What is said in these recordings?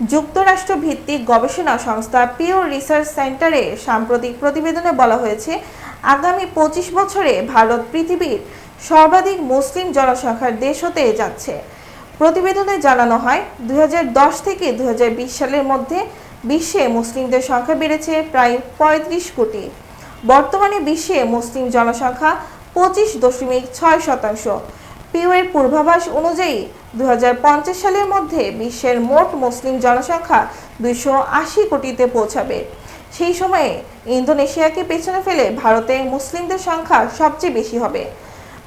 যুক্তরাষ্ট্র ভিত্তিক গবেষণা সংস্থা পিওর রিসার্চ সেন্টারে সাম্প্রতিক প্রতিবেদনে বলা হয়েছে, আগামী পঁচিশ বছরে ভারত পৃথিবীর সর্বাধিক মুসলিম জনসংখ্যার দেশ হতে যাচ্ছে। প্রতিবেদনে জানানো হয় দুই হাজার দশ থেকে দুই হাজার বিশ সালের মধ্যে বিশ্বে মুসলিমদের সংখ্যা বেড়েছে প্রায় পঁয়ত্রিশ কোটি। বর্তমানে বিশ্বে মুসলিম জনসংখ্যা পঁচিশ দশমিক ছয় শতাংশ। পিওয়ের পূর্বাভাস অনুযায়ী দুই হাজার পঞ্চাশ সালের মধ্যে বিশ্বের মোট মুসলিম জনসংখ্যা দুইশো আশি কোটিতে পৌঁছাবে। সেই সময়ে ইন্দোনেশিয়াকে পেছনে ফেলে ভারতে মুসলিমদের সংখ্যা সবচেয়ে বেশি হবে।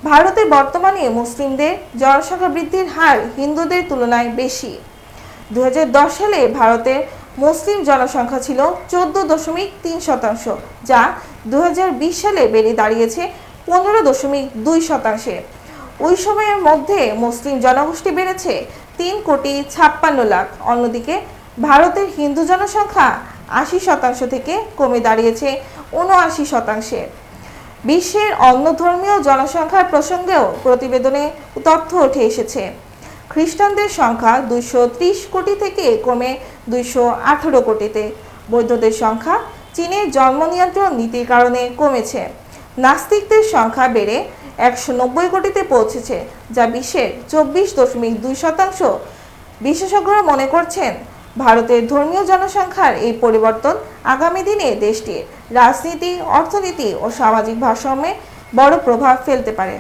ভারতে বর্তমানে মুসলিমদের জনসংখ্যা বৃদ্ধির হার হিন্দুদের তুলনায় বেশি। দু হাজার দশ সালে ভারতের মুসলিম জনসংখ্যা ছিল চোদ্দ দশমিক তিন শতাংশ, যা দু হাজার বিশ সালে বেড়ে দাঁড়িয়েছে পনেরো দশমিক দুই শতাংশে। ওই সময়ের মধ্যে মুসলিম জনগোষ্ঠী বেড়েছে তিন কোটি ছাপ্পান্ন লাখ। অন্যদিকে ভারতের হিন্দু জনসংখ্যা আশি শতাংশ থেকে কমে দাঁড়িয়েছে উনআশি শতাংশে। বিশ্বের অন্য ধর্মীয় জনসংখ্যার প্রসঙ্গেও প্রতিবেদনে তথ্য উঠে এসেছে। খ্রিস্টানদের সংখ্যা ত্রিশ কোটি থেকে কমে আঠারো কোটিতে। বৌদ্ধদের সংখ্যা চীনের জন্ম নিয়ন্ত্রণ নীতির কারণে কমেছে। নাস্তিকদের সংখ্যা বেড়ে একশো নব্বই কোটিতে পৌঁছেছে, যা বিশ্বের চব্বিশ দশমিক দুই শতাংশ। বিশেষজ্ঞরা মনে করছেন, ভারতের ধর্মীয় জনসংখ্যার এই পরিবর্তন আগামী দিনে দেশটির রাজনীতি, অর্থনীতি ও সামাজিক ভারসাম্যে বড় প্রভাব ফেলতে পারে।